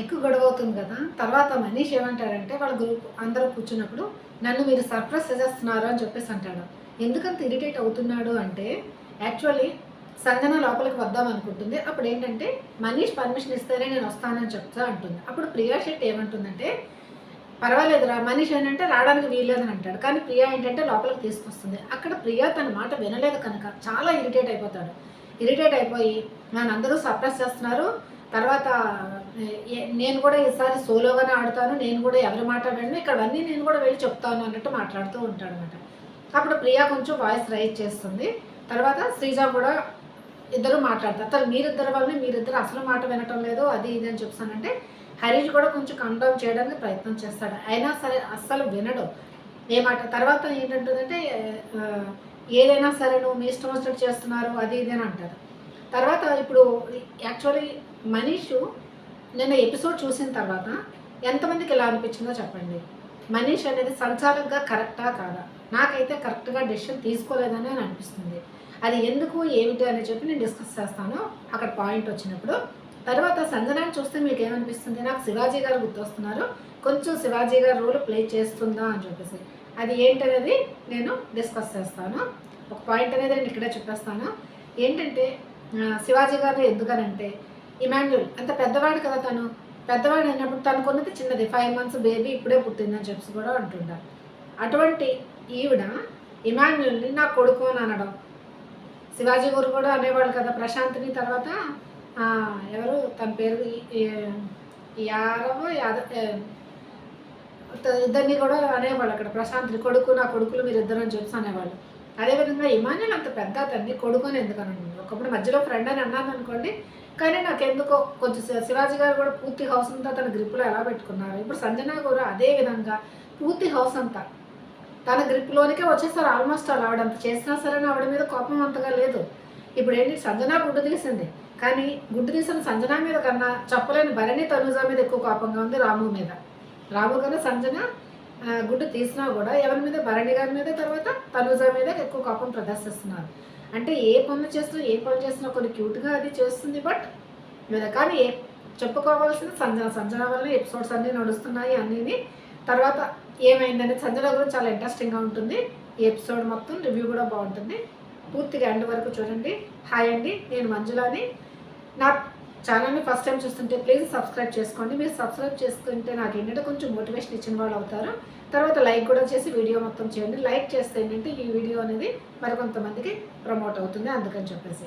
ఎక్కువ గొడవ అవుతుంది కదా తర్వాత మనీష్ ఏమంటాడంటే వాళ్ళ గ్రూప్ అందరూ కూర్చున్నప్పుడు నన్ను మీరు సర్ప్రైజ్ చేస్తున్నారు అని చెప్పేసి అంటాడు. ఎందుకంత ఇరిటేట్ అవుతున్నాడు అంటే యాక్చువల్లీ సంజన లోపలికి వద్దాం అనుకుంటుంది. అప్పుడు ఏంటంటే మనీష్ పర్మిషన్ ఇస్తేనే నేను వస్తానని చెప్తా అంటుంది. అప్పుడు ప్రియా శెట్టి ఏమంటుందంటే పర్వాలేదురా మనీష్ ఏంటంటే రావడానికి వీల్లేదని అంటాడు. కానీ ప్రియా ఏంటంటే లోపలికి తీసుకొస్తుంది. అక్కడ ప్రియా తన మాట వినలేదు కనుక చాలా ఇరిటేట్ అయిపోతాడు. ఇరిటేట్ అయిపోయి నన్ను అందరూ సర్ప్రైజ్ చేస్తున్నారు. తర్వాత నేను కూడా ఈసారి సోలోగానే ఆడతాను నేను కూడా ఎవరి మాట వినను ఇక్కడ అన్నీ నేను కూడా వెళ్ళి చెప్తాను అన్నట్టు మాట్లాడుతూ ఉంటాడు అనమాట అప్పుడు ప్రియా కొంచెం వాయిస్ రైజ్ చేస్తుంది. తర్వాత శ్రీజ కూడా ఇద్దరు మాట్లాడతారు. అసలు మీరిద్దరు వల్ల మీరిద్దరు అసలు మాట వినటం లేదు అది ఇది అని చెప్తానంటే హరీష్ కూడా కొంచెం కంట్రోల్ చేయడానికి ప్రయత్నం చేస్తాడు. అయినా సరే అస్సలు వినడు. ఏ మాట? తర్వాత ఏంటంటుందంటే ఏదైనా సరే నువ్వు మీ ఇష్టం వచ్చినట్టు చేస్తున్నారు అది ఇది అని అంటారు. తర్వాత ఇప్పుడు యాక్చువల్లీ మనీషు నేను ఎపిసోడ్ చూసిన తర్వాత ఎంతమందికి ఎలా అనిపించిందో చెప్పండి. మనీష్ అనేది సంచారంగా కరెక్టా కాదా? నాకైతే కరెక్ట్గా డెసిషన్ తీసుకోలేదని అని అనిపిస్తుంది. అది ఎందుకు ఏమిటి అని చెప్పి నేను డిస్కస్ చేస్తాను. అక్కడ పాయింట్ వచ్చినప్పుడు తర్వాత సంజనాన్ని చూస్తే మీకు ఏమనిపిస్తుంది నాకు శివాజీ గారు గుర్తొస్తున్నారు. కొంచెం శివాజీ గారు రోల్ ప్లే చేస్తుందా అని చెప్పేసి. అది ఏంటనేది నేను డిస్కస్ చేస్తాను. ఒక పాయింట్ అనేది నేను ఇక్కడే చెప్పేస్తాను. ఏంటంటే శివాజీ గారు ఎందుకనంటే ఇమాన్యుల్ అంత పెద్దవాడు కదా తను. పెద్దవాడు అయినప్పుడు తను ఉన్నది చిన్నది. ఫైవ్ మంత్స్ బేబీ ఇప్పుడే పుట్టిందని చెప్పి కూడా అంటుంటారు. అటువంటి ఈవిడ ఇమాన్యుల్ని నా కొడుకు అని అనడం. శివాజీ గారు కూడా అనేవాళ్ళు కదా ప్రశాంత్ని తర్వాత ఎవరు తన పేరు? ఈ- యాదవ్ ఇద్దరిని కూడా అనేవాళ్ళు అక్కడ. ప్రశాంత్ని కొడుకు నా కొడుకులు మీరు ఇద్దరు అని చెప్పి అనేవాళ్ళు. అదేవిధంగా ఇమాన్యుల్ అంత పెద్ద అతన్ని కొడుకు అని ఎందుకు అనండి ఒకప్పుడు మధ్యలో ఫ్రెండ్ అని అన్నాను అనుకోండి కానీ నాకు ఎందుకో కొంచెం శివాజీ గారు కూడా పూర్తి హౌస్ అంతా తన గ్రిప్లో ఎలా పెట్టుకున్నారు. ఇప్పుడు సంజన కూడా అదే విధంగా పూర్తి హౌస్ అంతా తన గ్రిప్లోనికే వచ్చేసారు ఆల్మోస్ట్ అలా. ఆవిడ అంత చేసినా సరే ఆవిడ మీద కోపం అంతగా లేదు. ఇప్పుడు ఏంటి సంజన గుడ్డు తీసింది. కానీ గుడ్డు తీసిన సంజన మీద కన్నా చెప్పలేని భరణి తనుజ మీద ఎక్కువ కోపంగా ఉంది రాము మీద. రాము కన్నా సంజన గుడ్డు తీసినా కూడా ఎవరి మీద? భరణి గారి మీద తర్వాత తనుజ మీద ఎక్కువ కోపం ప్రదర్శిస్తున్నారు. అంటే ఏ పనులు చేసినా ఏ పనులు చేస్తున్నా కొన్ని క్యూట్గా అది చేస్తుంది బట్ మీద కానీ ఏ చెప్పుకోవాల్సిన సంజన సంజన వల్ల ఎపిసోడ్స్ అన్నీ నడుస్తున్నాయి అన్నీ తర్వాత ఏమైందని సంజన గురించి చాలా ఇంట్రెస్టింగ్గా ఉంటుంది. ఈ ఎపిసోడ్ మొత్తం రివ్యూ కూడా బాగుంటుంది. పూర్తిగా ఎండ్ వరకు చూడండి. హాయ్ అండి నేను మంజులాని. నా ఛానల్ని ఫస్ట్ టైం చూస్తుంటే ప్లీజ్ సబ్స్క్రైబ్ చేసుకోండి. మీరు సబ్స్క్రైబ్ చేసుకుంటే నాకు ఏంటంటే కొంచెం మోటివేషన్ ఇచ్చిన వాళ్ళు అవుతారు. తర్వాత లైక్ కూడా చేసి వీడియో మొత్తం చేయండి. లైక్ చేస్తే ఏంటంటే ఈ వీడియో అనేది మరికొంతమందికి ప్రమోట్ అవుతుంది అందుకని చెప్పేసి.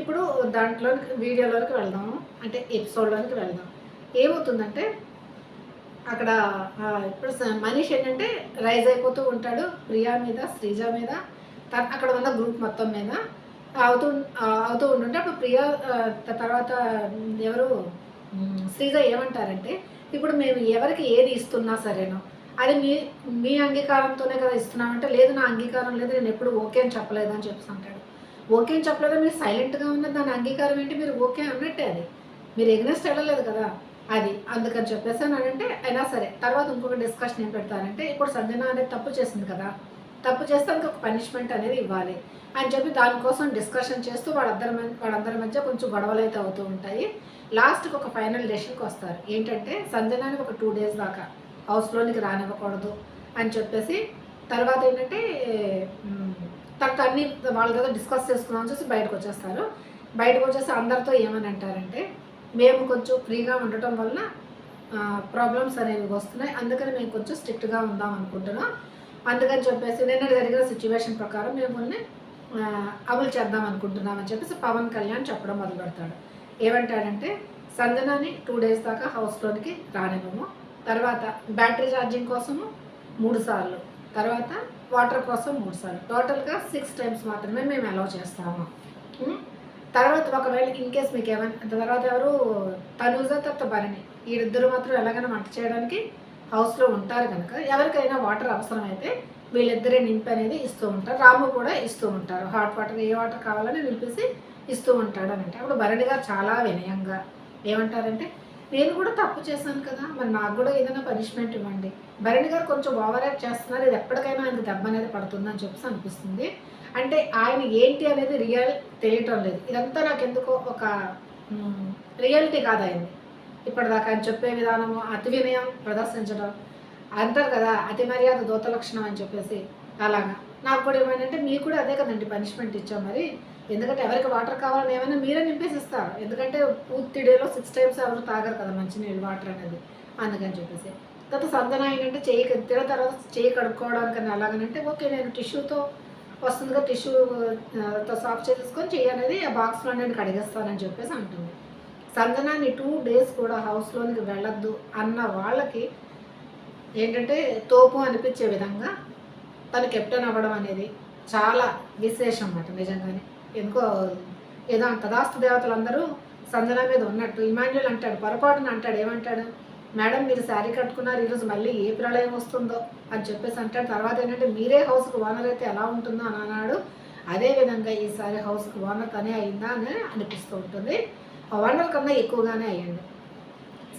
ఇప్పుడు దాంట్లో వీడియోలోకి వెళ్దాము అంటే ఎపిసోడ్లోకి వెళ్దాం. ఏమవుతుందంటే అక్కడ ఇప్పుడు స- మనీష్ ఏంటంటే రైజ్ అయిపోతూ ఉంటాడు ప్రియా మీద శ్రీజ మీద. త- అక్కడ ఉన్న గ్రూప్ మొత్తం మీద. అవుతూ అవుతూ ఉంటుంటే అప్పుడు ప్రియా తర్వాత ఎవరు శ్రీజ ఏమంటారంటే ఇప్పుడు మేము ఎవరికి ఏది ఇస్తున్నా సరేనో. అది మీ మీ అంగీకారంతోనే కదా ఇస్తున్నామంటే లేదు నా అంగీకారం లేదు నేను ఎప్పుడు ఓకే అని చెప్పలేదు అని చెప్పేసి అంటాడు. ఓకే అని చెప్పలేదు? మీరు సైలెంట్గా ఉన్న దాని అంగీకారం ఏంటి? మీరు ఓకే అన్నట్టే అది. మీరు ఎగ్నెస్ట్ వెళ్ళలేదు కదా అది. అందుకని చెప్పేసి అని అంటే అయినా సరే తర్వాత ఇంకొక డిస్కషన్ ఏం పెడతారంటే ఇప్పుడు సంజన అనేది తప్పు చేసింది కదా తప్పు చేస్తే దానికి ఒక పనిష్మెంట్ అనేది ఇవ్వాలి. అని చెప్పి దానికోసం డిస్కషన్ చేస్తూ వాళ్ళందరి మధ్య వాళ్ళందరి మధ్య కొంచెం గొడవలు అయితే అవుతూ ఉంటాయి. లాస్ట్కి ఒక ఫైనల్ డెసిషన్కి వస్తారు. ఏంటంటే సంజనాని ఒక టూ డేస్ దాకా హౌస్లోనికి రానివ్వకూడదు అని చెప్పేసి తర్వాత ఏంటంటే మ్, తర్వాత అన్ని వాళ్ళ దగ్గర డిస్కస్ చేసుకుందామని చూసి బయటకు వచ్చేస్తారు. బయటకు వచ్చేసి అందరితో ఏమని అంటారంటే మేము కొంచెం ఫ్రీగా ఉండటం వల్ల ప్రాబ్లమ్స్ అనేవి వస్తున్నాయి. అందుకని మేము కొంచెం స్ట్రిక్ట్గా ఉందాం అనుకుంటున్నాం. అందుకని చెప్పేసి నిన్న జరిగిన సిచ్యువేషన్ ప్రకారం మిమ్మల్ని అమలు చేద్దాం అనుకుంటున్నామని చెప్పేసి పవన్ కళ్యాణ్ చెప్పడం మొదలు పెడతాడు ఏమంటాడంటే సంజనాని టూ డేస్ దాకా హౌస్లోనికి రానివ్వము. తర్వాత బ్యాటరీ ఛార్జింగ్ కోసము మూడు సార్లు. తర్వాత వాటర్ కోసం మూడు సార్లు. టోటల్గా సిక్స్ టైమ్స్ మాత్రమే మేము అలౌ చేస్తాము. తర్వాత ఒకవేళ ఇన్ కేస్ మీకు ఏమైనా తర్వాత ఎవరు తనూజ తర్వాత భరణి వీరిద్దరు మాత్రం ఎలాగైనా వంట చేయడానికి హౌస్లో ఉంటారు కనుక ఎవరికైనా వాటర్ అవసరమైతే వీళ్ళిద్దరే నింపి అనేది ఇస్తూ ఉంటారు. రాము కూడా ఇస్తూ ఉంటారు. హాట్ వాటర్ ఏ వాటర్ కావాలని నింపేసి ఇస్తూ ఉంటాడు అని అంటే అప్పుడు భరణి గారు చాలా వినయంగా ఏమంటారంటే నేను కూడా తప్పు చేశాను కదా మరి నాకు కూడా ఏదైనా పనిష్మెంట్ ఇవ్వండి. భరణి గారు కొంచెం ఓవర్ యాక్ట్ చేస్తున్నారు. ఇది ఎప్పటికైనా ఆయనకు దెబ్బ అనేది పడుతుందని చెప్పేసి అనిపిస్తుంది. అంటే ఆయన ఏంటి అనేది రియల్ తెలియటం లేదు. ఇదంతా నాకు ఎందుకో ఒక రియాలిటీ కాదు ఆయన్ని ఇప్పటిదాకా ఆయన చెప్పే విధానము అతి వినయం ప్రదర్శించడం. అంటారు కదా అతి మర్యాద దూత లక్షణం అని చెప్పేసి. అలాగా. నాకు కూడా ఏమైందంటే మీకు కూడా అదే కదండి పనిష్మెంట్ ఇచ్చాం మరి. ఎందుకంటే ఎవరికి వాటర్ కావాలని ఏమైనా మీరే నింపేసి ఇస్తారు ఎందుకంటే పూర్తి డేలో సిక్స్ టైమ్స్ ఎవరు తాగరు కదా మంచినీళ్ళు వాటర్ అనేది. అందుకని చెప్పేసి. తర్వాత సందన ఏంటంటే చేయి తిన తర్వాత చేయి కడుక్కోవడానికి అలాగనంటే ఓకే నేను టిష్యూతో వస్తుందిగా టిష్యూతో సాఫ్ చేసేసుకొని చెయ్యి అనేది ఆ బాక్స్లో నేను కడిగేస్తానని చెప్పేసి అంటుంది. సంజనాన్ని టూ డేస్ కూడా హౌస్లోనికి వెళ్ళొద్దు అన్న వాళ్ళకి ఏంటంటే తోపు అనిపించే విధంగా తను కెప్టెన్ అవ్వడం అనేది చాలా విశేషం అన్నమాట నిజంగానే. ఎందుకో ఏదో తదాస్తు దేవతలందరూ సంజన మీద ఉన్నట్టు ఇమాన్యుల్ అంటాడు పొరపాటున అంటాడు ఏమంటాడు? మేడం మీరు శారీ కట్టుకున్నారు ఈరోజు మళ్ళీ ఏ ప్రళయం వస్తుందో? అని చెప్పేసి అంటాడు. తర్వాత ఏంటంటే మీరే హౌస్కి ఓనర్ అయితే ఎలా ఉంటుందో? అని అన్నాడు. అదేవిధంగా ఈసారి హౌస్కి ఓనర్ తనే అయిందా అని అనిపిస్తూ ఉంటుంది. ఓనర్ కన్నా ఎక్కువగానే అయ్యండి.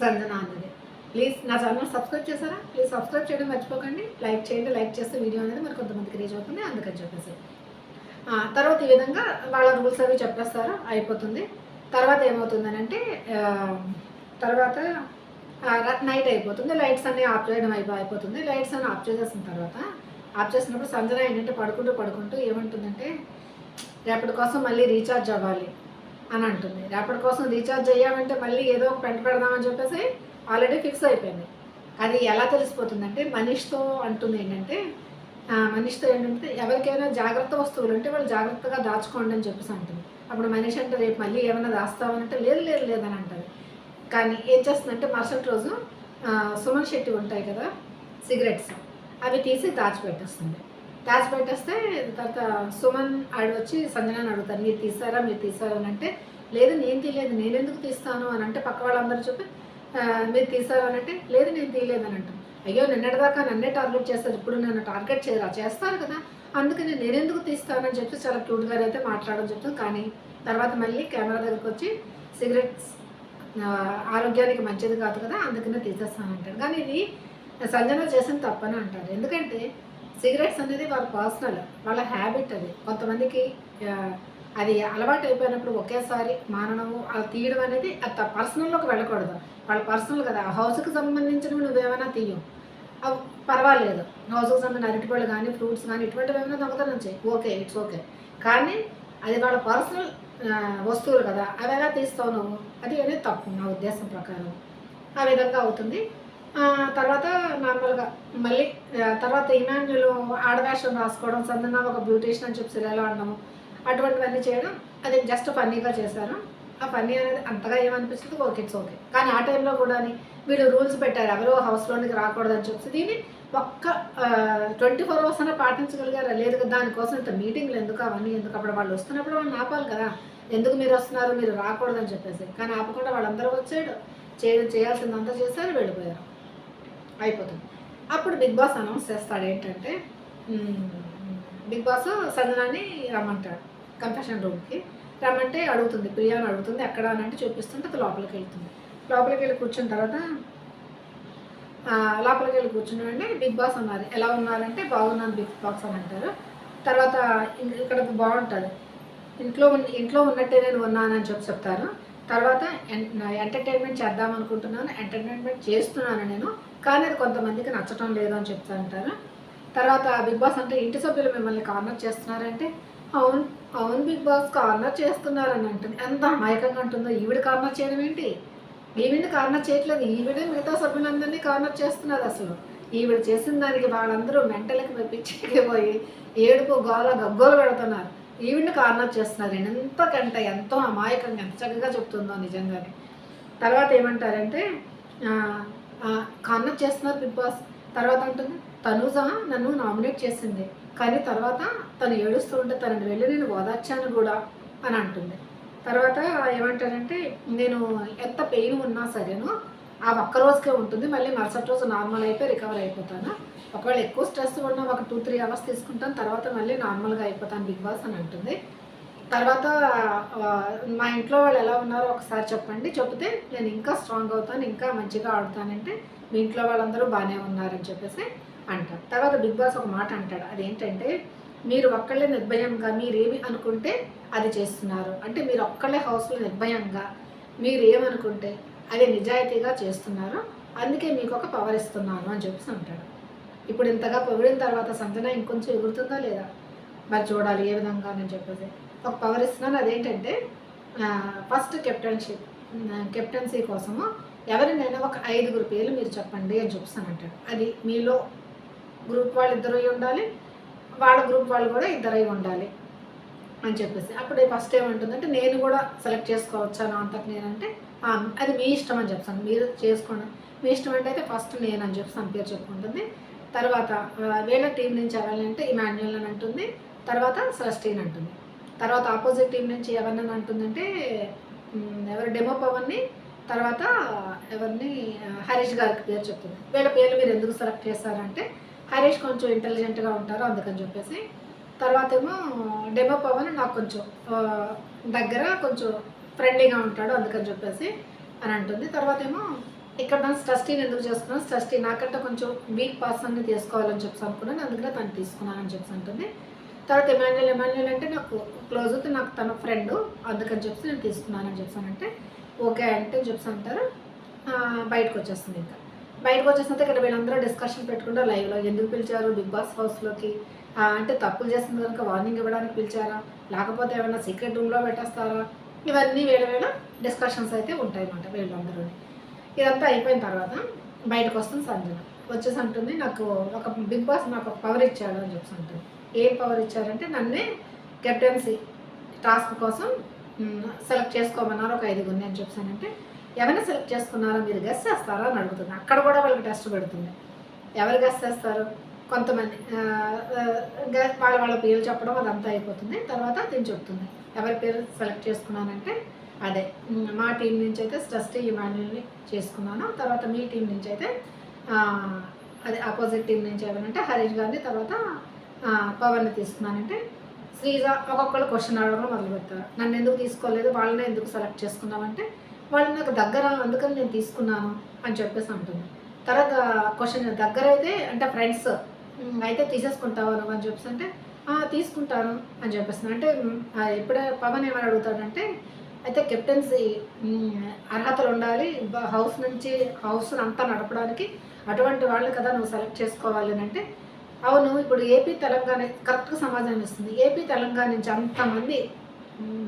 సంజన అన్నది. ప్లీజ్ నా ఛానల్ సబ్స్క్రైబ్ చేశారా? ప్లీజ్ సబ్స్క్రైబ్ చేయడం మర్చిపోకండి. లైక్ చేయండి లైక్ చేస్తే వీడియో అనేది మరి కొంతమందికి రీచ్ అవుతుంది అందుకని చెప్పేసి. తర్వాత ఈ విధంగా వాళ్ళ రూల్స్ అవి చెప్పేస్తారు? అయిపోతుంది. తర్వాత ఏమవుతుందని అంటే తర్వాత నైట్ అయిపోతుంది. లైట్స్ అన్నీ ఆఫ్ చేయడం అయిపో అయిపోతుంది. లైట్స్ అన్నీ ఆఫ్ చేసేసిన తర్వాత ఆఫ్ చేసినప్పుడు సంజన ఏంటంటే పడుకుంటూ పడుకుంటూ ఏమంటుందంటే రేపటి కోసం మళ్ళీ రీఛార్జ్ అవ్వాలి. అని అంటుంది. రేపటి కోసం రీఛార్జ్ చేయాలంటే మళ్ళీ ఏదో ఒక పెంట పెడదామని చెప్పేసి ఆల్రెడీ ఫిక్స్ అయిపోయింది. అది ఎలా తెలిసిపోతుందంటే మనిషితో అంటుంది ఏంటంటే మనీష్తో మనిషితో ఏంటంటే ఎవరికైనా జాగ్రత్త వస్తువులు అంటే వాళ్ళు జాగ్రత్తగా దాచుకోండి అని చెప్పేసి అంటుంది. అప్పుడు మనిషి అంటే రేపు మళ్ళీ ఏమైనా దాస్తామనంటే లేదు లేదు లేదని అంటుంది. కానీ ఏం చేస్తుందంటే మరుసటి రోజు సుమన్ శెట్టి ఉంటాయి కదా సిగరెట్స్ అవి తీసి దాచిపెట్టేస్తుంది. దాచిపెట్టేస్తే తర్వాత సుమన్ ఆడవచ్చి సంజనాన్ని అడుగుతారు మీరు తీసారా? మీరు తీసారా? అని అంటే లేదు నేను తీయలేదు. నేను ఎందుకు తీస్తాను? అని అంటే పక్క వాళ్ళందరూ చెప్పి మీరు తీసారు? అని అంటే లేదు నేను తీయలేదు అని అంటాను అయ్యో నిన్నటిదాకా నన్నే టార్గెట్ చేస్తారు ఇప్పుడు నన్ను టార్గెట్ చేయరా? చేస్తారు కదా. అందుకని నేను ఎందుకు తీస్తానని చెప్పి చాలా క్యూట్గా అయితే మాట్లాడడం చెప్తాను కానీ తర్వాత మళ్ళీ కెమెరా దగ్గరికి వచ్చి సిగరెట్స్ ఆరోగ్యానికి మంచిది కాదు కదా. అందుకనే తీసేస్తానంటాడు కానీ ఇది సంజన చేసిన తప్పని అంటారు. ఎందుకంటే సిగరెట్స్ అనేది వాళ్ళ పర్సనల్ వాళ్ళ హ్యాబిట్ అది. కొంతమందికి అది అలవాటు అయిపోయినప్పుడు ఒకేసారి మానడము అది తీయడం అనేది అది పర్సనల్లోకి వెళ్ళకూడదు. వాళ్ళ పర్సనల్ కదా. ఆ హౌస్కి సంబంధించినవి నువ్వేమైనా తీయం. అవి పర్వాలేదు. హౌస్కి సంబంధించిన అరటిపళ్ళు కానీ ఫ్రూట్స్ కానీ ఇటువంటివి ఏమైనా దొంగతనం చేయి. ఓకే ఇట్స్ ఓకే కానీ అది వాళ్ళ పర్సనల్ వస్తువులు కదా. అవి ఎలా తీస్తావు నువ్వు? అది అనేది తప్పు నా ఉద్దేశం ప్రకారం. ఆ విధంగా అవుతుంది. తర్వాత నార్మల్గా మళ్ళీ తర్వాత ఇమాన్యులు ఆడవేషం రాసుకోవడం సందన ఒక బ్యూటీషియన్ అని చెప్పి సిరియాలో ఆడడము అటువంటివన్నీ చేయడం అది జస్ట్ ఫన్నీగా చేశారు. ఆ ఫన్నీ అనేది అంతగా ఏమనిపిస్తుంది ఓకే ఇట్స్ ఓకే కానీ ఆ టైంలో కూడా వీళ్ళు రూల్స్ పెట్టారు ఎవరో హౌస్లోనికి రాకూడదని చెప్పి దీన్ని ఒక్క ట్వంటీ ఫోర్ అవర్స్ అయినా పాటించగలిగారా? లేదు కదా దానికోసం ఇంత మీటింగ్లు ఎందుకు అవన్నీ ఎందుకు? అప్పుడు వాళ్ళు వస్తున్నప్పుడు వాళ్ళు ఆపాలి కదా. ఎందుకు మీరు వస్తున్నారు మీరు రాకూడదని చెప్పేసి. కానీ ఆపకుండా వాళ్ళందరూ వచ్చాడు చేయడం చేయాల్సిందంతా చేశారు వెళ్ళిపోయారు. అయిపోతుంది. అప్పుడు బిగ్ బాస్ అనౌన్స్ చేస్తాడు ఏంటంటే బిగ్ బాస్ సంజనాన్ని రమ్మంటాడు కన్ఫెషన్ రూమ్కి రమ్మంటే అడుగుతుంది ప్రియాని అడుగుతుంది ఎక్కడ అని అంటే చూపిస్తుంటే అది లోపలికి వెళ్తుంది. లోపలికి వెళ్ళి కూర్చున్న తర్వాత లోపలికి వెళ్ళి కూర్చున్నామంటే బిగ్ బాస్ అన్నారు ఎలా ఉన్నారంటే బాగున్నాను బిగ్ బాస్ అని అంటారు. తర్వాత ఇక్కడ బాగుంటుంది. ఇంట్లో ఇంట్లో ఉన్నట్టే నేను ఉన్నానని చెప్పి చెప్తారు. తర్వాత ఎన్- నా ఎంటర్టైన్మెంట్ చేద్దాం అనుకుంటున్నాను ఎంటర్టైన్మెంట్ చేస్తున్నాను నేను. కానీ అది కొంతమందికి నచ్చటం లేదు అని చెప్తా అంటారు. తర్వాత బిగ్ బాస్ అంటే ఇంటి సభ్యులు మిమ్మల్ని కార్నర్ చేస్తున్నారంటే అవును అవును బిగ్ బాస్ కార్నర్ చేస్తున్నారని అంటుంది. ఎంత అమాయకంగా ఉంటుందో ఈవిడ కార్నర్ చేయడం ఏంటి? ఈవిడ కార్నర్ చేయట్లేదు. ఈవిడే మిగతా సభ్యులందరినీ కార్నర్ చేస్తున్నారు అసలు. ఈవిడ చేసిన దానికి వాళ్ళందరూ మెంటల్కి మెప్పించకపోయి ఏడుపు గోల గగ్గోలు పెడుతున్నారు. ఈవిడ్ని కార్నర్ చేస్తున్నారు. ఎంతకంటే ఎంతో అమాయకంగా ఎంత చక్కగా చెప్తుందో నిజంగానే. తర్వాత ఏమంటారంటే ఆ, చేస్తున్నారు బిగ్ బాస్ తర్వాత అంటుంది తనూజ నన్ను నామినేట్ చేసింది. కానీ తర్వాత తను ఏడుస్తూ ఉంటే తనని వెళ్ళి నేను ఓదార్చాను కూడా అని అంటుంది. తర్వాత ఏమంటారంటే నేను ఎంత పెయిన్ ఉన్నా సరేను ఆ ఒక్క రోజుకే ఉంటుంది. మళ్ళీ మరుసటి రోజు నార్మల్ అయిపోయి రికవర్ అయిపోతాను. ఒకవేళ ఎక్కువ స్ట్రెస్ ఉన్నా ఒక టూ త్రీ అవర్స్ తీసుకుంటాను. తర్వాత మళ్ళీ నార్మల్గా అయిపోతాను బిగ్ బాస్ అని అంటుంది. తర్వాత మా ఇంట్లో వాళ్ళు ఎలా ఉన్నారో ఒకసారి చెప్పండి. చెప్తే నేను ఇంకా స్ట్రాంగ్ అవుతాను ఇంకా మంచిగా ఆడుతానంటే మీ ఇంట్లో వాళ్ళందరూ బాగానే ఉన్నారని చెప్పేసి అంటారు. తర్వాత బిగ్ బాస్ ఒక మాట అంటాడు. అదేంటంటే మీరు ఒక్కళ్ళే నిర్భయంగా మీరేమి అనుకుంటే అది చేస్తున్నారు. అంటే మీరు ఒక్కళ్ళే హౌస్లో నిర్భయంగా మీరు ఏమనుకుంటే అది నిజాయితీగా చేస్తున్నారు. అందుకే మీకు ఒక పవర్ ఇస్తున్నాను అని చెప్పేసి అంటాడు. ఇప్పుడు ఇంతగా పొగిడిన తర్వాత సంజన ఇంకొంచెం ఎగురుతుందా లేదా? మరి చూడాలి ఏ విధంగా అని చెప్పేసి. ఒక పవర్ ఇస్తున్నాను. అదేంటంటే ఫస్ట్ కెప్టెన్షిప్ కెప్టెన్సీ కోసము ఎవరినైనా ఒక ఐదుగురు పేర్లు మీరు చెప్పండి అని చెప్పేసి అది మీలో గ్రూప్ వాళ్ళు ఇద్దరు అయి ఉండాలి వాళ్ళ గ్రూప్ వాళ్ళు కూడా ఇద్దరు ఉండాలి అని చెప్పేసి. అప్పుడు ఫస్ట్ ఏమంటుందంటే నేను కూడా సెలెక్ట్ చేసుకోవచ్చా నా అంతకు నేనంటే అది మీ ఇష్టం అని చెప్తాను. మీరు చేసుకోండి. మీ ఇష్టం అంటే అయితే ఫస్ట్ నేను అని చెప్పి పేరు చెప్పుకుంటుంది. తర్వాత వేరే టీం నుంచి వెళ్ళాలంటే ఈ మాన్యువల్ అని అంటుంది. తర్వాత సరస్టీన్ అంటుంది. తర్వాత ఆపోజిట్ టీం నుంచి ఎవరినని అంటుందంటే ఎవరు డెమో పవన్ని తర్వాత ఎవరిని హరీష్ గారికి పేరు చెప్తుంది. వీళ్ళ పేర్లు మీరు ఎందుకు సెలెక్ట్ చేశారంటే హరీష్ కొంచెం ఇంటెలిజెంట్గా ఉంటారు అందుకని చెప్పేసి. తర్వాత ఏమో డెమో పవన్ నాకు కొంచెం దగ్గర కొంచెం ఫ్రెండ్లీగా ఉంటాడు అందుకని చెప్పేసి అని అంటుంది. తర్వాత ఏమో ఇక్కడ నేను స్ట్రస్టీని ఎందుకు చేసుకున్నాను స్ట్రస్టీ నాకంటే కొంచెం వీక్ పర్సన్ని తీసుకోవాలని చెప్పి అనుకున్నాను అందుకనే తను తీసుకున్నానని చెప్పి అంటుంది. తర్వాత ఎమాన్యుల్ ఎమాన్యుల్ అంటే నాకు క్లోజ్ అయితే నాకు తన ఫ్రెండ్ అందుకని చెప్పి నేను తీసుకున్నానని చెప్పానంటే ఓకే అంటే చెప్పి అంటారు. బయటకు వచ్చేస్తుంది ఇంకా. బయటకు వచ్చేసినంత ఇక్కడ వీళ్ళందరూ డిస్కషన్ పెట్టుకుంటారు లైవ్లో ఎందుకు పిలిచారు? బిగ్ బాస్ హౌస్లోకి అంటే తప్పులు చేస్తుంది కనుక వార్నింగ్ ఇవ్వడానికి పిలిచారా? లేకపోతే ఏమైనా సీక్రెట్ రూమ్లో పెట్టేస్తారా? ఇవన్నీ వేల వేళ డిస్కషన్స్ అయితే ఉంటాయి అన్నమాట వీళ్ళందరూ. ఇదంతా అయిపోయిన తర్వాత బయటకు వస్తుంది సంజన. వచ్చేసి అంటుంది నాకు ఒక బిగ్ బాస్ నాకు ఒక పవర్ ఇచ్చాడు అని చెప్పి అంటుంది. ఏం పవర్ ఇచ్చారంటే నన్నే కెప్టెన్సీ టాస్క్ కోసం సెలెక్ట్ చేసుకోమన్నారు ఒక ఐదుగురిని అని చెప్పానంటే ఎవరిని సెలెక్ట్ చేసుకున్నారో మీరు గెస్ చేస్తారా? అని అడుగుతుంది అక్కడ కూడా వాళ్ళకి టెస్ట్ పెడుతుంది. ఎవరు గెస్ చేస్తారు? కొంతమంది గ- వాళ్ళ వాళ్ళ పేర్లు చెప్పడం అదంతా అయిపోతుంది. తర్వాత దీన్ని చెప్తుంది. ఎవరి పేరు సెలెక్ట్ చేసుకున్నానంటే అదే. మా టీం నుంచి అయితే స్టస్టీ ఇమాన్యుల్ని చేసుకున్నాను. తర్వాత మీ టీం నుంచి అయితే అదే ఆపోజిట్ టీం నుంచి ఏమనంటే హరీష్ గారిని. తర్వాత ఆ, పవన్ని తీసుకున్నానంటే శ్రీజ ఒక్కొక్కరు క్వశ్చన్ అడగడం మొదలు పెడతారు నన్ను ఎందుకు తీసుకోలేదు? వాళ్ళని ఎందుకు సెలెక్ట్ చేసుకున్నామంటే వాళ్ళు నాకు దగ్గర అందుకని నేను తీసుకున్నాను అని చెప్పేసి అంటుంది. తర్వాత క్వశ్చన్ దగ్గర అయితే అంటే ఫ్రెండ్స్ అయితే తీసేసుకుంటావు నువ్వు? అని చెప్పేసి అంటే తీసుకుంటాను అని చెప్పేసి. అంటే ఇప్పుడే ఎప్పుడే పవన్ ఏమని అడుగుతాడంటే అయితే కెప్టెన్సీ అర్హతలు ఉండాలి. హౌస్ నుంచి హౌస్ అంతా నడపడానికి అటువంటి వాళ్ళు కదా నువ్వు సెలెక్ట్ చేసుకోవాలి అని అంటే అవును ఇప్పుడు ఏపీ తెలంగాణ కరెక్ట్గా సమాధానం ఇస్తుంది. ఏపీ తెలంగాణ నుంచి అంతమంది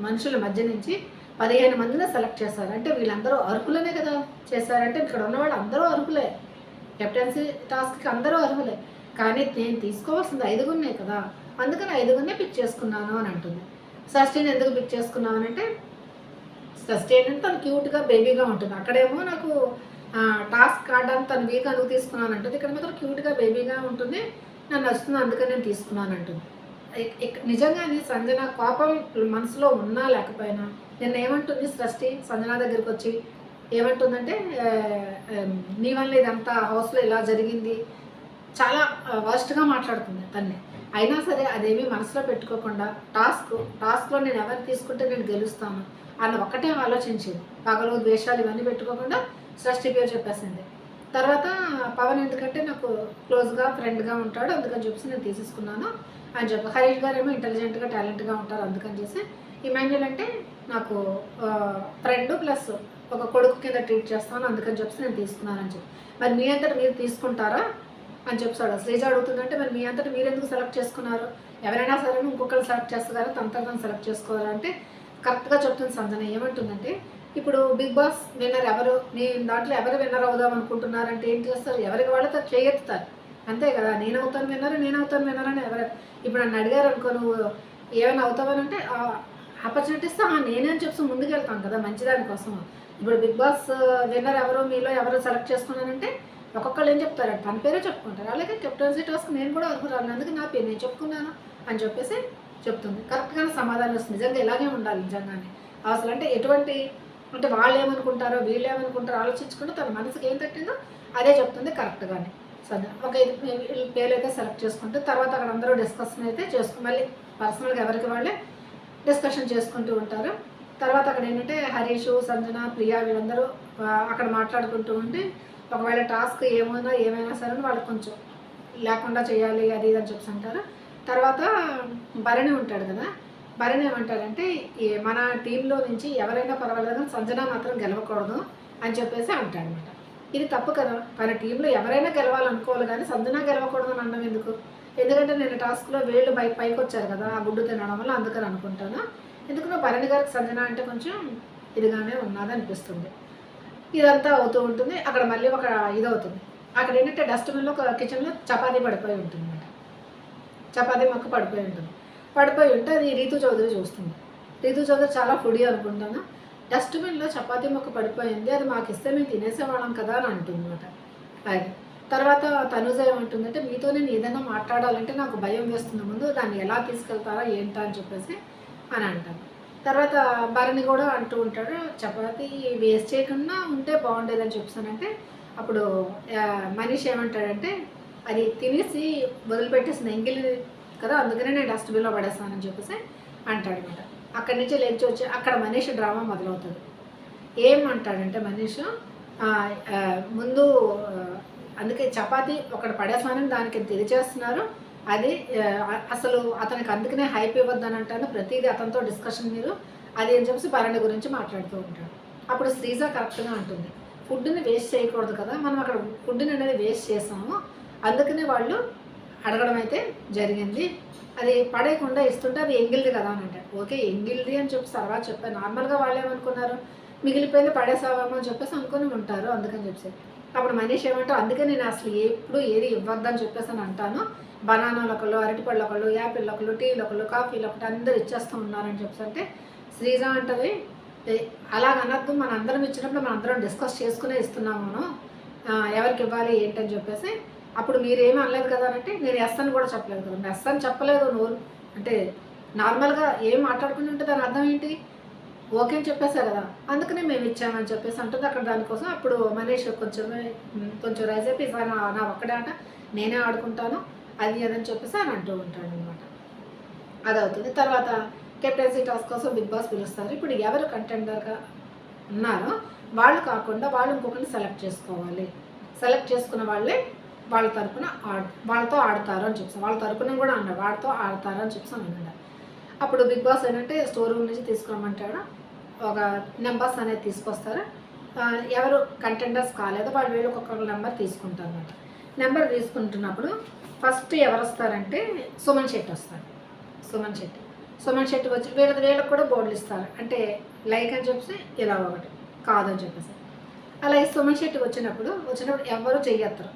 మనుషుల మధ్య నుంచి పదిహేను మందిని సెలెక్ట్ చేశారు. అంటే వీళ్ళందరూ అర్హులనే కదా చేశారంటే ఇక్కడ ఉన్నవాళ్ళు అందరూ అర్హులే. కెప్టెన్సీ టాస్క్కి అందరూ అర్హులే. కానీ నేను తీసుకోవాల్సింది ఐదుగురినే కదా. అందుకని ఐదుగురినే పిక్ చేసుకున్నాను అని అంటుంది. సస్టైన్ ఎందుకు పిక్ చేసుకున్నాను అని అంటే సస్టైన్ అంటే తను క్యూట్గా బేబీగా ఉంటుంది. అక్కడేమో నాకు టాస్క్ ఆడడానికి తను వీక్ అందుకు తీసుకున్నాను అంటుంది. ఇక్కడ మాత్రం క్యూట్గా బేబీగా ఉంటుంది. నన్ను నచ్చుతుంది అందుకని నేను తీసుకున్నాను అంటుంది నిజంగానే సంజన కోపం మనసులో ఉన్నా లేకపోయినా నిన్న ఏమంటుంది సృష్టి సంజన దగ్గరికి వచ్చి ఏమంటుందంటే నీ వల్ల ఇదంతా హౌస్లో ఇలా జరిగింది. చాలా వర్స్ట్గా మాట్లాడుతుంది తన్ని. అయినా సరే అదేమీ మనసులో పెట్టుకోకుండా టాస్క్ టాస్క్లో నేను ఎవరు తీసుకుంటే నేను గెలుస్తాను అన్న ఒక్కటే ఆలోచించింది. పగలు ద్వేషాలు ఇవన్నీ పెట్టుకోకుండా సృష్టి పేరు చెప్పేసింది. తర్వాత పవన్ ఎందుకంటే నాకు క్లోజ్గా ఫ్రెండ్గా ఉంటాడు. అందుకని చెప్పేసి నేను తీసేసుకున్నాను. అని చెప్పి హరీష్ గారు ఏమో ఇంటెలిజెంట్గా టాలెంట్గా ఉంటారు. అందుకని చేసి ఇమాన్యుల్ అంటే నాకు ఫ్రెండ్ ప్లస్ ఒక కొడుకు కింద ట్రీట్ చేస్తాను. అందుకని చెప్పి నేను తీసుకున్నాను అని చెప్పి. మరి మీ అంతటా మీరు తీసుకుంటారా అని చెప్పాడు శ్రీజ అడుగుతుందంటే మరి మీ అంతటా మీరు ఎందుకు సెలెక్ట్ చేసుకున్నారు? ఎవరైనా సరే ఇంకొకరు సెలెక్ట్ చేస్తారు? తన తను సెలెక్ట్ చేసుకోవాలంటే కరెక్ట్గా చెప్తుంది సంజన. ఏమంటుందంటే ఇప్పుడు బిగ్ బాస్ విన్నర్ ఎవరు? నీ దాంట్లో ఎవరు విన్నర్ అవుదాం అనుకుంటున్నారంటే ఏం చేస్తారు? ఎవరికి వాళ్ళతో చేయెత్తుతారు. అంతే కదా? నేను అవుతాను విన్నర్ నేను అవుతాను విన్నర్ అని ఎవరు? ఇప్పుడు నన్ను అడిగారు అనుకో నువ్వు ఏమైనా అవుతావని అంటే ఆపర్చునిటీస్ నేనే అని చెప్పి ముందుకెళ్తాం కదా మంచిదాని కోసం ఇప్పుడు బిగ్ బాస్ విన్నర్ ఎవరు మీలో ఎవరు సెలెక్ట్ చేసుకున్నానంటే ఒక్కొక్కళ్ళు ఏం చెప్తారు తన పేరే చెప్పుకుంటారు. అలాగే కెప్టెన్సీ టాస్క్ నేను కూడా అనుకున్నాను. అందుకే నా పేరు నేను చెప్పుకున్నాను అని చెప్పేసి చెప్తుంది. కరెక్ట్గానే సమాధానం వస్తుంది. నిజంగా ఇలాగే ఉండాలి నిజంగానే. అసలు అంటే ఎటువంటి అంటే వాళ్ళు ఏమనుకుంటారో వీళ్ళు ఏమనుకుంటారో ఆలోచించుకుంటూ తన మనసుకి ఏం తట్టిందో అదే చెప్తుంది కరెక్ట్గానే సరే ఒక ఐదు పే- పేర్లు అయితే సెలెక్ట్ చేసుకుంటే తర్వాత అక్కడ అందరూ డిస్కషన్ అయితే చేసుకు మళ్ళీ పర్సనల్గా ఎవరికి వాళ్ళే డిస్కషన్ చేసుకుంటూ ఉంటారు. తర్వాత అక్కడ ఏంటంటే హరీష్ సంజన ప్రియా వీళ్ళందరూ అక్కడ మాట్లాడుకుంటూ ఉండి ఒకవేళ టాస్క్ ఏమైనా ఏమైనా సరే వాళ్ళకి కొంచెం లేకుండా చేయాలి అది ఇది అని చెప్పి అంటారు. తర్వాత భరణి ఉంటాడు కదా భరణ్ ఏమంటాడంటే మన టీంలో నుంచి ఎవరైనా పర్వాలేదు సంజన మాత్రం గెలవకూడదు అని చెప్పేసి అంటాడనమాట ఇది తప్పు కదా? మన టీంలో ఎవరైనా గెలవాలనుకోవాలి కానీ సంజన గెలవకూడదని అనడం ఎందుకు? ఎందుకంటే నేను టాస్క్లో వేళ్ళు పై పైకి వచ్చారు కదా ఆ గుడ్డు తినడం వల్ల అందుకని అనుకుంటాను. ఎందుకు భరణి గారికి సంజన అంటే కొంచెం ఇదిగానే ఉన్నది అనిపిస్తుంది. ఇదంతా అవుతూ ఉంటుంది. అక్కడ మళ్ళీ ఒక ఇది అవుతుంది అక్కడ ఏంటంటే డస్ట్బిన్లో ఒక కిచెన్లో చపాతీ పడిపోయి ఉంటుంది అనమాట చపాతీ మొక్క పడిపోయి ఉంటుంది. పడిపోయి ఉంటే అది రీతు చౌదరి చూస్తుంది. రీతు చౌదరి చాలా ఫుడీ అనుకుంటాను? డస్ట్బిన్లో చపాతీ మొక్క పడిపోయింది అది మాకు ఇస్తే మేము తినేసేవాళ్ళం కదా అని అంటుందన్నమాట. అది. తర్వాత తనుజ ఏమంటుందంటే మీతో నేను ఏదైనా మాట్లాడాలంటే నాకు భయం వేస్తుంది. ముందు దాన్ని ఎలా తీసుకెళ్తారా ఏంటా? అని చెప్పేసి అని అంటాను. తర్వాత భరణి కూడా అంటూ ఉంటాడు చపాతీ వేస్ట్ చేయకుండా ఉంటే బాగుండేదని చెప్తానంటే అప్పుడు మనీష్ ఏమంటాడంటే అది తినేసి వదిలిపెట్టేసిన ఎంగిలి కదా? అందుకనే నేను డస్ట్బిన్లో పడేస్తానని చెప్పేసి అంటాడు అనమాట అక్కడి నుంచి లేచి వచ్చి అక్కడ మనీష్ డ్రామా మొదలవుతుంది. ఏమంటాడంటే మనీష్ ముందు అందుకే చపాతీ ఒకటి పడేసానని దానికి తెలియచేస్తున్నారు అది అసలు అతనికి అందుకనే హైప్ ఇవ్వద్దని అంటాను. ప్రతిదీ అతనితో డిస్కషన్ మీరు అది అని చెప్పేసి పరణి గురించి మాట్లాడుతూ ఉంటాడు. అప్పుడు శ్రీజ కరెక్ట్గా ఉంటుంది ఫుడ్ని వేస్ట్ చేయకూడదు కదా? మనం అక్కడ ఫుడ్ని అనేది వేస్ట్ చేసాము అందుకనే వాళ్ళు అడగడం అయితే జరిగింది. అది పడేయకుండా ఇస్తుంటే అది ఎంగిల్ది కదా అని అంటే ఓకే ఎంగిల్ది అని చెప్పి తర్వాత చెప్పాను నార్మల్గా వాళ్ళు ఏమనుకున్నారు? మిగిలిపోయింది పడేసావేమో అని చెప్పేసి అనుకుని ఉంటారు అందుకని చెప్పేసి. అప్పుడు మనీష్ ఏమంటే అందుకే నేను అసలు ఎప్పుడు ఏది ఇవ్వద్దని చెప్పేసి అని అంటాను. బనానాలు ఒకళ్ళు అరటిపళ్ళు ఒకళ్ళు యాపిల్ ఒకళ్ళు టీలు ఒకళ్ళు కాఫీలు ఒకటి అందరు ఇచ్చేస్తూ ఉన్నారని చెప్పేసి అంటే శ్రీజ అంటది అలాగనద్దు అలాగ మన అందరం ఇచ్చినప్పుడు మనం అందరం డిస్కస్ చేసుకునే ఇస్తున్నాము. మనం ఎవరికి ఇవ్వాలి? ఏంటని చెప్పేసి అప్పుడు మీరేమీ అనలేదు కదా అని అంటే నేను ఎస్ అని కూడా చెప్పలేదు కదా. ఎస్ అని చెప్పలేదు నువ్వు అంటే నార్మల్గా ఏం మాట్లాడుకుని ఉంటే దాని అర్థం ఏంటి? ఓకే అని చెప్పేశారు కదా. అందుకనే మేము ఇచ్చామని చెప్పేసి అంటుంది. అక్కడ దానికోసం అప్పుడు మనీష్ కొంచెం కొంచెం రైజ్ అయిపోయి నా నా ఒక్కడే అంట నేనే ఆడుకుంటాను అది అదని చెప్పేసి అని అంటూ ఉంటాడు అనమాట అది అవుతుంది. తర్వాత కెప్టెన్సీ టాస్క్ కోసం బిగ్ బాస్ పిలుస్తారు. ఇప్పుడు ఎవరు కంటెండర్గా ఉన్నారో వాళ్ళు కాకుండా వాళ్ళు ఇంకొకరిని సెలెక్ట్ చేసుకోవాలి. సెలెక్ట్ చేసుకున్న వాళ్ళే వాళ్ళ తరపున ఆడ్ వాళ్ళతో ఆడతారు అని చెప్పాను వాళ్ళ తరపున కూడా అన్నారు వాళ్ళతో ఆడతారు అని చెప్పాను అన్నాడు అప్పుడు బిగ్ బాస్ ఏంటంటే స్టోర్ రూమ్ నుంచి తీసుకురమ్మంటాడు. ఒక నెంబర్స్ అనేది తీసుకొస్తారు. ఎవరు కంటెండర్స్ కాలేదో వాళ్ళు వీళ్ళు ఒక్కొక్క నెంబర్ తీసుకుంటారు అనమాట నెంబర్ తీసుకుంటున్నప్పుడు ఫస్ట్ ఎవరు వస్తారంటే సుమన్ శెట్టి వస్తారు. సుమన్ శెట్టి. సుమన్ శెట్టి వచ్చి వీళ్ళ వీళ్ళకి కూడా బోర్డులు ఇస్తారు. అంటే లైక్ అని చెప్పేసి ఇలా ఒకటి కాదని చెప్పేసి. అలాగే సుమన్ శెట్టి వచ్చినప్పుడు వచ్చినప్పుడు ఎవరు చెయ్యత్తరు.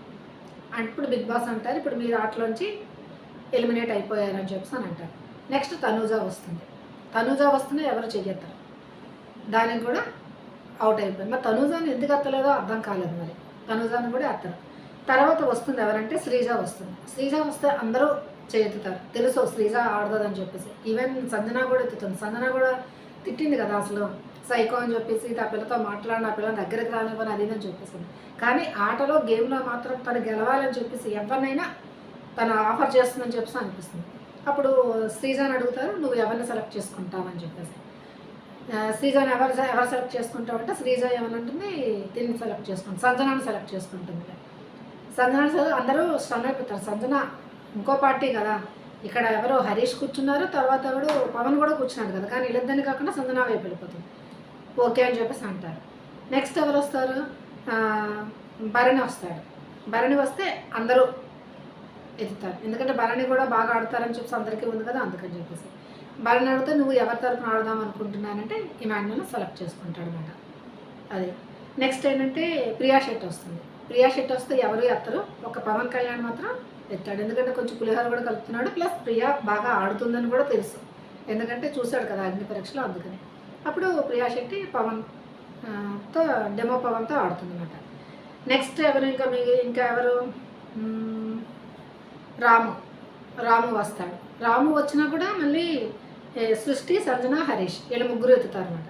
ఇప్పుడు బిగ్ బాస్ అంటారు ఇప్పుడు మీరు ఆటలోంచి ఎలిమినేట్ అయిపోయారని చెప్పేసి అని అంటారు. నెక్స్ట్ తనూజా వస్తుంది. తనూజా వస్తూనే ఎవరు చెయ్యత్తరు దానికి కూడా అవుట్ అయిపోయింది. మరి తనూజాని ఎందుకు అత్తలేదో అర్థం కాలేదు మరి. తనూజాని కూడా అత్తరు. తర్వాత వస్తుంది ఎవరంటే శ్రీజ వస్తుంది. శ్రీజ వస్తే అందరూ చేతుతారు. తెలుసు శ్రీజ ఆడదని చెప్పేసి. ఈవెన్ సంజన కూడా ఎత్తుతుంది. సంజన కూడా తిట్టింది కదా అసలు. సైకో అని చెప్పేసి ఆ పిల్లతో మాట్లాడిన ఆ పిల్లని దగ్గరికి రానివ్వని అది అని చెప్పేసింది కానీ ఆటలో గేమ్లో మాత్రం తను గెలవాలని చెప్పేసి ఎవరినైనా తను ఆఫర్ చేస్తుందని చెప్పేసి అనిపిస్తుంది. అప్పుడు శ్రీజాన్ అడుగుతారు నువ్వు ఎవరిని సెలెక్ట్ చేసుకుంటావని చెప్పేసి. శ్రీజాన్ ఎవరు ఎవరు సెలెక్ట్ చేసుకుంటావు అంటే శ్రీజ ఏమనంటుంది దీన్ని సెలెక్ట్ చేసుకుంటుంది సంజనాన్ని సెలెక్ట్ చేసుకుంటుంది. సంజన అందరూ స్టన్ అయిపోతారు. సంజన ఇంకో పార్టీ కదా. ఇక్కడ ఎవరు హరీష్ కూర్చున్నారు తర్వాత ఎవడు పవన్ కూడా కూర్చున్నాడు కదా. కానీ వీళ్ళిద్దరిని కాకుండా సంజన వైపు వెళ్ళిపోతుంది. ఓకే అని చెప్పేసి అంటారు. నెక్స్ట్ ఎవరు వస్తారు? భరణి వస్తాడు. భరణి వస్తే అందరూ ఎత్తుతారు ఎందుకంటే భరణి కూడా బాగా ఆడతారని చెప్పేసి అందరికీ ఉంది కదా అందుకని చెప్పేసి. భరణి ఆడితే నువ్వు ఎవరి తరపున ఆడదాం అనుకుంటున్నానంటే ఇమాన్యుల్ని సెలెక్ట్ చేసుకుంటాడు అనమాట అది. నెక్స్ట్ ఏంటంటే ప్రియా శెట్టి వస్తుంది. ప్రియా శెట్టి వస్తే ఎవరు ఎత్తరు? ఒక పవన్ కళ్యాణ్ మాత్రం ఎత్తాడు. ఎందుకంటే కొంచెం పులిహోర కూడా కలుపుతున్నాడు. ప్లస్ ప్రియా బాగా ఆడుతుందని కూడా తెలుసు. ఎందుకంటే చూశాడు కదా అగ్ని పరీక్షలో అందుకని. అప్పుడు ప్రియా పవన్తో పవన్తో డెమో పవన్తో ఆడుతుందన్నమాట. నెక్స్ట్ ఎవరు ఇంకా మీ ఇంకా ఎవరు? రాము. రాము వస్తాడు. రాము వచ్చినా కూడా మళ్ళీ సృష్టి సంజన హరీష్ వీళ్ళ ముగ్గురు ఎత్తుతారు అనమాట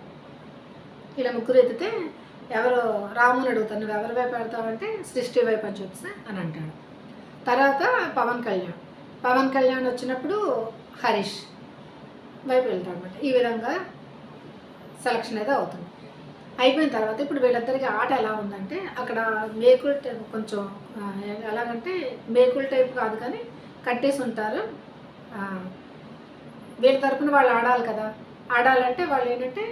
వీళ్ళ ముగ్గురు ఎత్తితే ఎవరు రాముని అడుగుతాను నువ్వు ఎవరి వైపు పెడతావంటే సృష్టి వైపు అని చెప్పేసి అని అంటాడు. తర్వాత పవన్ కళ్యాణ్. పవన్ కళ్యాణ్ వచ్చినప్పుడు హరీష్ వైపు వెళ్తాడు అనమాట ఈ విధంగా సెలక్షన్ అయితే అవుతుంది. అయిపోయిన తర్వాత ఇప్పుడు వీళ్ళందరికీ ఆట ఎలా ఉందంటే అక్కడ మేకుల్ టైప్ కొంచెం ఎలాగంటే మేకుల్ టైప్ కాదు కానీ కట్టేసి ఉంటారు. వీళ్ళ తరపున వాళ్ళు ఆడాలి కదా. ఆడాలంటే వాళ్ళు ఏంటంటే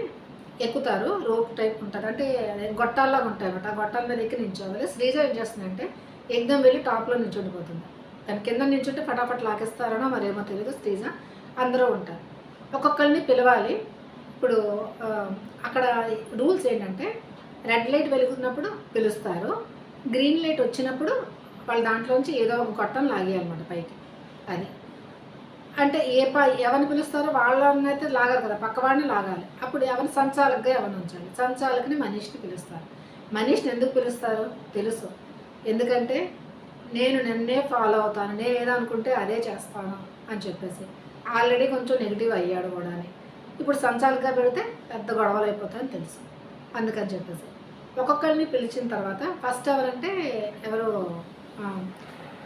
ఎక్కుతారు రోప్ టైప్ ఉంటుంది అంటే అదే గొట్టాల్లాగా ఉంటాయి అన్నమాట. ఆ గొట్టాల మీద ఎక్కి నించోవాలి. శ్రీజ ఏం చేస్తుందంటే ఎగ్దం వెళ్ళి టాప్లో నించుండిపోతుంది. దాని కింద నించుంటే ఫటాఫట్ లాగేస్తారనో మరేమో తెలియదు శ్రీజ. అందరూ ఉంటారు. ఒక్కొక్కరిని పిలవాలి. ఇప్పుడు అక్కడ రూల్స్ ఏంటంటే రెడ్ లైట్ వెలుగుతున్నప్పుడు పిలుస్తారు గ్రీన్ లైట్ వచ్చినప్పుడు వాళ్ళ దాంట్లోంచి ఏదో ఒక గొట్టం లాగేయాలన్నమాట పైకి. అది. అంటే ఏ పా ఎవరిని పిలుస్తారో వాళ్ళని అయితే లాగారు కదా పక్కవాడిని లాగాలి. అప్పుడు ఎవరిని సంచాలకుగా ఎవరిని ఉంచాలి? సంచాలకుని మనీష్ని పిలుస్తారు. మనీష్ని ఎందుకు పిలుస్తారు? తెలుసు. ఎందుకంటే నేను నన్నే ఫాలో అవుతాను నేను ఏదనుకుంటే అదే చేస్తాను అని చెప్పేసి. ఆల్రెడీ కొంచెం నెగిటివ్ అయ్యాడు కూడా అని. ఇప్పుడు సంచాలుగా పెడితే పెద్ద గొడవలు అయిపోతాయని తెలుసు. అందుకని చెప్పేసి. ఒక్కొక్కరిని పిలిచిన తర్వాత ఫస్ట్ ఎవరంటే ఎవరు ఆ,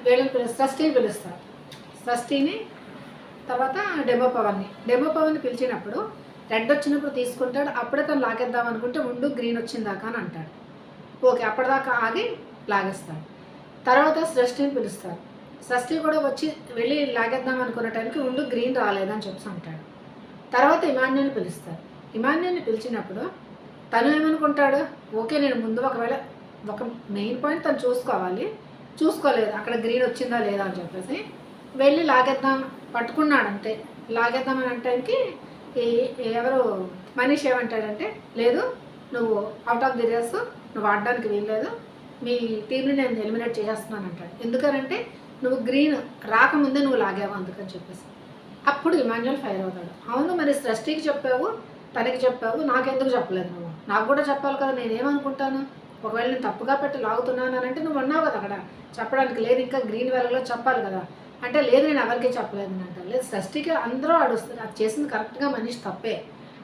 వీళ్ళని పిలు ట్రస్టీని పిలుస్తారు. సృష్టిని తర్వాత డెమో పవర్ని డెమో పవన్ని పిలిచినప్పుడు రెడ్ వచ్చినప్పుడు తీసుకుంటాడు అప్పుడే తను లాగేద్దాం అనుకుంటే ఉండు గ్రీన్ వచ్చిందాకా అని అంటాడు. ఓకే అప్పటిదాకా ఆగి లాగేస్తాడు. తర్వాత సృష్టిని పిలుస్తారు. సృష్టి కూడా వచ్చి వెళ్ళి లాగేద్దాం అనుకున్న టైంకి ఉండు గ్రీన్ రాలేదని చెప్పి అంటాడు. తర్వాత ఇమాన్యుల్ని పిలుస్తారు. ఇమాన్యుల్ని పిలిచినప్పుడు తను ఏమనుకుంటాడు? ఓకే నేను ముందు ఒకవేళ ఒక మెయిన్ పాయింట్ తను చూసుకోవాలి. చూసుకోలేదు. అక్కడ గ్రీన్ వచ్చిందా లేదా అని చెప్పేసి వెళ్ళి లాగేద్దాం. పట్టుకున్నాడు అంతే లాగేద్దామని అంటానికి ఎవరు మనీష్ ఏమంటాడంటే లేదు నువ్వు అవుట్ ఆఫ్ ది రేస్ నువ్వు ఆడడానికి వీల్లేదు. మీ టీంని నేను ఎలిమినేట్ చేసేస్తున్నాను అంటాడు. ఎందుకనంటే నువ్వు గ్రీన్ రాకముందే నువ్వు లాగావు అందుకని చెప్పేసి. అప్పుడు ఇమాన్యుల్ ఫైర్ అవుతాడు. అవును మరి సృష్టికి చెప్పావు తనకి చెప్పావు నాకెందుకు చెప్పలేదు నువ్వు? నాకు కూడా చెప్పాలి కదా నేనేమనుకుంటాను? ఒకవేళ నేను తప్పుగా పెట్టి లాగుతున్నాను అని అంటే నువ్వు అన్నావు కదా అక్కడ. చెప్పడానికి లేదు ఇంకా గ్రీన్ వెలగలో చెప్పాలి కదా. అంటే లేదు నేను ఎవరికీ చెప్పలేదు అని అంటాను లేదు సృష్టికి అందరూ అడుస్తారు అది చేసింది కరెక్ట్గా మనిషి తప్పే.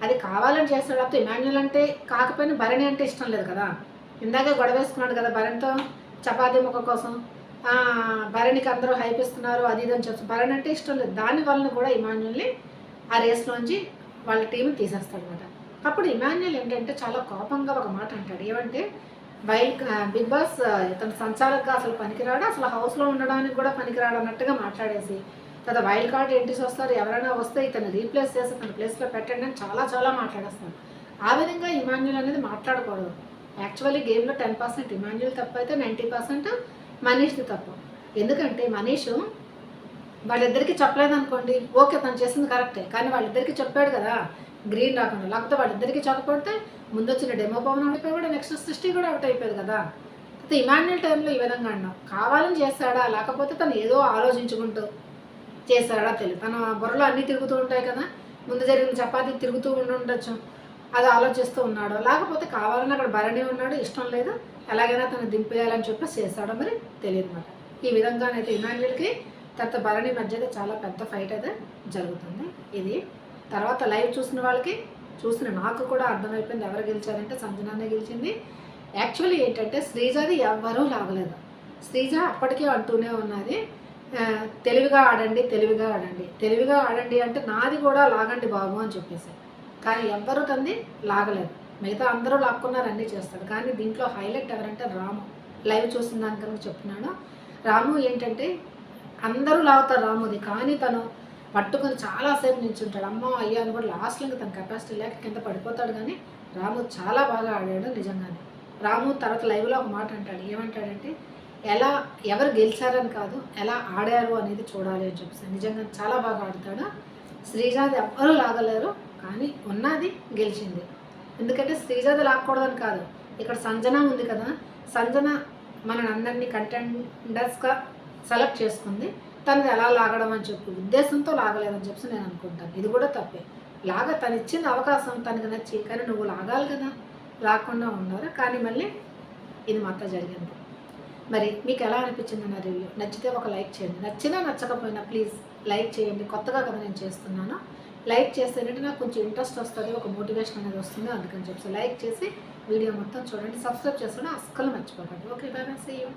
అది కావాలని చేస్తాడు అప్పుడు ఇమాన్యుల్ అంటే కాకపోయినా భరణి అంటే ఇష్టం లేదు కదా. ఇందాక గొడవ వేసుకున్నాడు కదా భరణితో చపాతీ ముక్క కోసం. భరణికి అందరూ హైపిస్తున్నారు అది ఇది అని చెప్తారు భరణి అంటే ఇష్టం లేదు. దాని వలన కూడా ఇమాన్యుల్ని ఆ రేస్లోంచి వాళ్ళ టీం తీసేస్తాడు అనమాట అప్పుడు ఇమాన్యుల్ ఏంటంటే చాలా కోపంగా ఒక మాట అంటాడు. ఏమంటే వైల్ బిగ్ బాస్ ఇతను సంచాలకుగా అసలు పనికిరాడు అసలు హౌస్లో ఉండడానికి కూడా పనికిరాడు అన్నట్టుగా మాట్లాడేసి తర్వాత వైల్డ్ కార్డ్ ఎంట్రీస్ వస్తారు ఎవరైనా వస్తే ఇతను రీప్లేస్ చేసి తన ప్లేస్లో పెట్టండి అని చాలా చాలా మాట్లాడేస్తాను ఆ విధంగా ఇమాన్యుల్ అనేది మాట్లాడకూడదు. యాక్చువల్లీ గేమ్లో టెన్ పర్సెంట్ ఇమాన్యుల్ తప్పైతే నైంటీ పర్సెంట్ మనీష్ది తప్పు. ఎందుకంటే మనీష్ వాళ్ళిద్దరికి చెప్పలేదు అనుకోండి ఓకే తను చేసింది కరెక్టే కానీ వాళ్ళిద్దరికి చెప్పాడు కదా గ్రీన్ రాకుండా. లేకపోతే వాళ్ళిద్దరికి చెప్పకపోతే ముందు వచ్చిన డెమో పవన్ అయిపోయి నెక్స్ట్ సృష్టి కూడా అవుట్ అయిపోయేది కదా. అయితే ఇమాన్యుల్ టైంలో ఈ విధంగా అన్నాం. కావాలని చేస్తాడా లేకపోతే తను ఏదో ఆలోచించుకుంటూ చేశాడా తెలియదు తన బుర్రలో అన్నీ తిరుగుతూ ఉంటాయి కదా ముందు జరిగిన చపాతీ తిరుగుతూ ఉండి ఉండొచ్చు అది ఆలోచిస్తూ ఉన్నాడు లేకపోతే కావాలని అక్కడ భరణి ఉన్నాడు ఇష్టం లేదు ఎలాగైనా తను దింపేయాలని చెప్పేసి చేస్తాడో మరి తెలియదు అనమాట ఈ విధంగానైతే ఇమాన్యుల్కి తర్వాత భరణి మధ్య అయితే చాలా పెద్ద ఫైట్ అయితే జరుగుతుంది. ఇది తర్వాత లైవ్ చూసిన వాళ్ళకి చూసిన నాకు కూడా అర్థమైపోయింది ఎవరు గెలిచారంటే సంజనానే గెలిచింది. యాక్చువల్లీ ఏంటంటే శ్రీజాది ఎవ్వరూ లాగలేదు. శ్రీజ అప్పటికే అంటూనే ఉన్నది తెలివిగా ఆడండి తెలివిగా ఆడండి. తెలివిగా ఆడండి అంటే నాది కూడా లాగండి బాబు అని చెప్పేసి. కానీ ఎవ్వరూ తంది లాగలేదు. మిగతా అందరూ లాక్కున్నారు అన్నీ చేస్తాడు. కానీ దీంట్లో హైలైట్ ఎవరంటే రాము. లైవ్ చూసిన దాని కనుక చెప్తున్నాడు రాము ఏంటంటే అందరూ లాగుతారు రాముది. కానీ తను పట్టుకొని చాలాసేపు నిల్చుంటాడు. అమ్మ అయ్యా అని కూడా లాస్ట్లో ఇంకా తన కెపాసిటీ లేక కింద పడిపోతాడు కానీ రాము చాలా బాగా ఆడాడు నిజంగానే. రాము తర్వాత లైవ్లో ఒక మాట అంటాడు. ఏమంటాడంటే ఎలా ఎవరు గెలిచారని కాదు ఎలా ఆడారు అనేది చూడాలి అని చెప్పేసి. నిజంగా చాలా బాగా ఆడతాడు. శ్రీజాది ఎవ్వరూ లాగలేరు కానీ ఉన్నది గెలిచింది. ఎందుకంటే శ్రీజాది లాక్కూడదని కాదు. ఇక్కడ సంజన ఉంది కదా. సంజన మనని అందరినీ కంటెండర్స్గా సెలెక్ట్ చేసుకుంది. తనది ఎలా లాగడం అని చెప్పి ఉద్దేశంతో లాగలేదని చెప్పి నేను అనుకుంటాను. ఇది కూడా తప్పే. లాగ తను ఇచ్చిన అవకాశం తనకు నచ్చి కానీ నువ్వు లాగాలి కదా. లాకుండా ఉన్నారు కానీ మళ్ళీ ఇది మాత్రం జరిగింది. మరి మీకు ఎలా అనిపించింది నా రివ్యూ నచ్చితే ఒక లైక్ చేయండి. నచ్చినా నచ్చకపోయినా ప్లీజ్ లైక్ చేయండి. కొత్తగా కదా నేను చేస్తున్నాను. లైక్ చేస్తే నాకు కొంచెం ఇంట్రెస్ట్ వస్తుంది ఒక మోటివేషన్ అనేది వస్తుంది అందుకని చెప్పి. లైక్ చేసి వీడియో మొత్తం చూడండి సబ్స్క్రైబ్ చేసుకోండి అస్సలు మర్చిపోకండి. Okay bye see you.